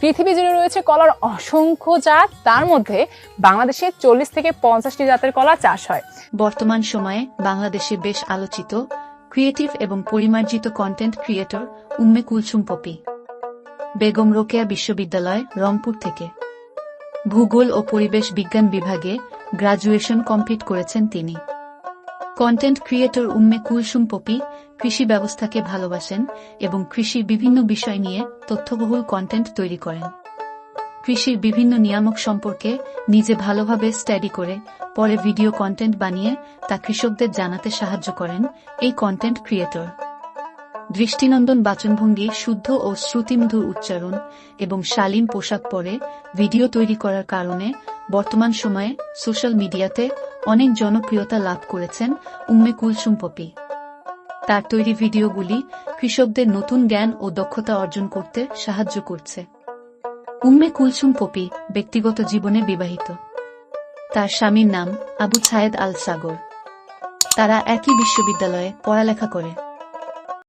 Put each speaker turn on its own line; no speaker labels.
পৃথিবী জুড়ে রয়েছে কলার অসংখ্য জাত। তার মধ্যে বাংলাদেশে চল্লিশ থেকে পঞ্চাশটি জাতের কলা চাষ হয়।
বর্তমান সময়ে বাংলাদেশে বেশ আলোচিত ক্রিয়েটিভ এবং পরিমার্জিত কন্টেন্ট ক্রিয়েটর উম্মে কুলসুম পপি। বেগম রোকেয়া বিশ্ববিদ্যালয়, রংপুর থেকে। ভূগোল ও পরিবেশ বিজ্ঞান বিভাগে গ্রাজুয়েশন কমপ্লিট করেছেন তিনি। কন্টেন্ট ক্রিয়েটর উম্মে কুলসুম পপি কৃষি ব্যবস্থাকে ভালোবাসেন এবং কৃষির বিভিন্ন বিষয় নিয়ে তথ্যবহুল কন্টেন্ট তৈরি করেন। কৃষির বিভিন্ন নিয়ামক সম্পর্কে নিজে ভালোভাবে স্টাডি করে পরে ভিডিও কন্টেন্ট বানিয়ে তা কৃষকদের জানাতে সাহায্য করেন এই কন্টেন্ট ক্রিয়েটর দৃষ্টিনন্দন বাচনভঙ্গি শুদ্ধ ও শ্রুতিমধুর উচ্চারণ এবং শালীন পোশাক পরে ভিডিও তৈরি করার কারণে বর্তমান সময়ে সোশ্যাল মিডিয়াতে অনেক জনপ্রিয়তা লাভ করেছেন উম্মে কুলসুম পপি। তার তৈরি ভিডিওগুলি কৃষকদের নতুন জ্ঞান ও দক্ষতা অর্জন করতে সাহায্য করছে। উম্মে কুলসুম পপি ব্যক্তিগত জীবনে বিবাহিত। তার স্বামীর নাম আবু ছায়েদ আল সাগর। তারা একই বিশ্ববিদ্যালয়ে পড়ালেখা করে।